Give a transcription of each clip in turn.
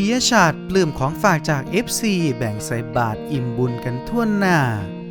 ปิยชาติปลื้มของฝากจาก FC แบ่งใส่บาทอิ่มบุญกันทั่วหน้า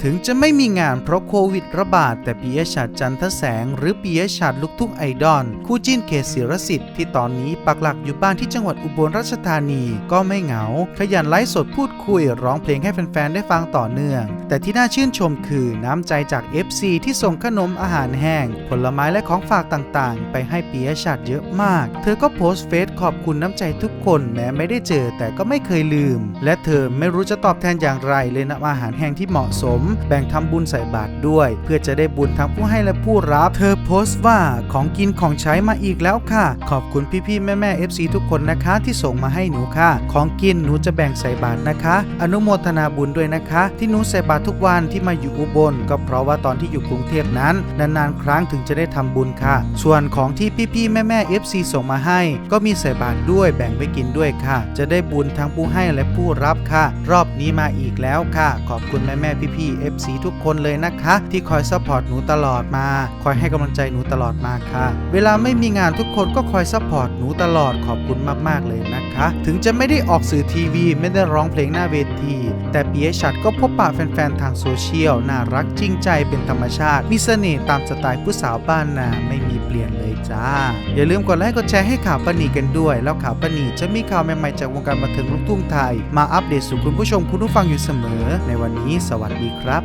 ถึงจะไม่มีงานเพราะโควิดระบาด แต่ปิยชาติจันทแสง หรือปิยชาติลูกทุ่งไอดอลคู่จิ้นเขตศิรสิทธิ์ที่ตอนนี้ปักหลักอยู่บ้านที่จังหวัดอุบลราชธานีก็ไม่เหงา ขยันไลฟ์สดพูดคุยร้องเพลงให้แฟนๆ ได้ฟังต่อเนื่อง แต่ที่น่าชื่นชมคือน้ำใจจาก FC ที่ส่งขนมอาหารแห้ง ผลไม้และของฝากต่างๆ ไปให้ปิยชาติเยอะมาก เธอก็โพสต์เฟซขอบคุณน้ำใจทุกคนแม้ไม่ได้เจอแต่ก็ไม่เคยลืม และเธอไม่รู้จะตอบแทนอย่างไรเลยนำอาหารแห้งที่เหมาะสมแบ่งทำบุญใส่บาตรด้วย เพื่อจะได้บุญทั้งผู้ให้และผู้รับ เธอโพสต์ว่าของกินของใช้มาอีกแล้วค่ะ ขอบคุณพี่ๆแม่ๆ FC ทุกคนนะคะ ที่ส่งมาให้หนูค่ะ ของกินหนูจะแบ่งใส่บาตรนะคะ อนุโมทนาบุญด้วยนะคะ ที่หนูใส่บาตรทุกวันที่มาอยู่อุบล ก็เพราะว่าตอนที่อยู่กรุงเทพนั้น นานๆ ครั้งถึงจะได้ทำบุญค่ะ ส่วนของที่พี่ๆแม่ๆ FC ส่งมาให้ ก็มีใส่บาตรด้วยแบ่งไปกินด้วยค่ะ จะได้บุญทั้งผู้ให้และผู้รับค่ะ รอบนี้มาอีกแล้วค่ะ ขอบคุณแม่ๆพี่ๆ FC ทุกคนเลยนะคะ ที่คอยซัพพอร์ตหนูตลอดมา คอยให้กำลังใจหนูตลอดมาค่ะ เวลาไม่มีงานทุกคนก็คอยซัพพอร์ตหนูตลอดขอบคุณมากๆเลยนะคะ ถึงจะไม่ได้ออกสื่อทีวี ไม่ได้ร้องเพลงหน้าเวที แต่ปียชัดก็พบปะแฟนๆทางโซเชียลน่ารักจริงใจเป็นธรรมชาติมีเสน่ห์ตามสไตล์ผู้สาวบ้านนาไม่มีเปลี่ยนเลยจ้า อย่าลืมกดไลค์กดแชร์ให้ข่าวปนีกันด้วย แล้วข่าวปนีจะมีข่าวใหม่ๆจากวงการบันเทิงลูกทุ่งไทย มาอัปเดตสู่คุณผู้ชมคุณผู้ฟังอยู่เสมอ ในวันนี้สวัสดีครับ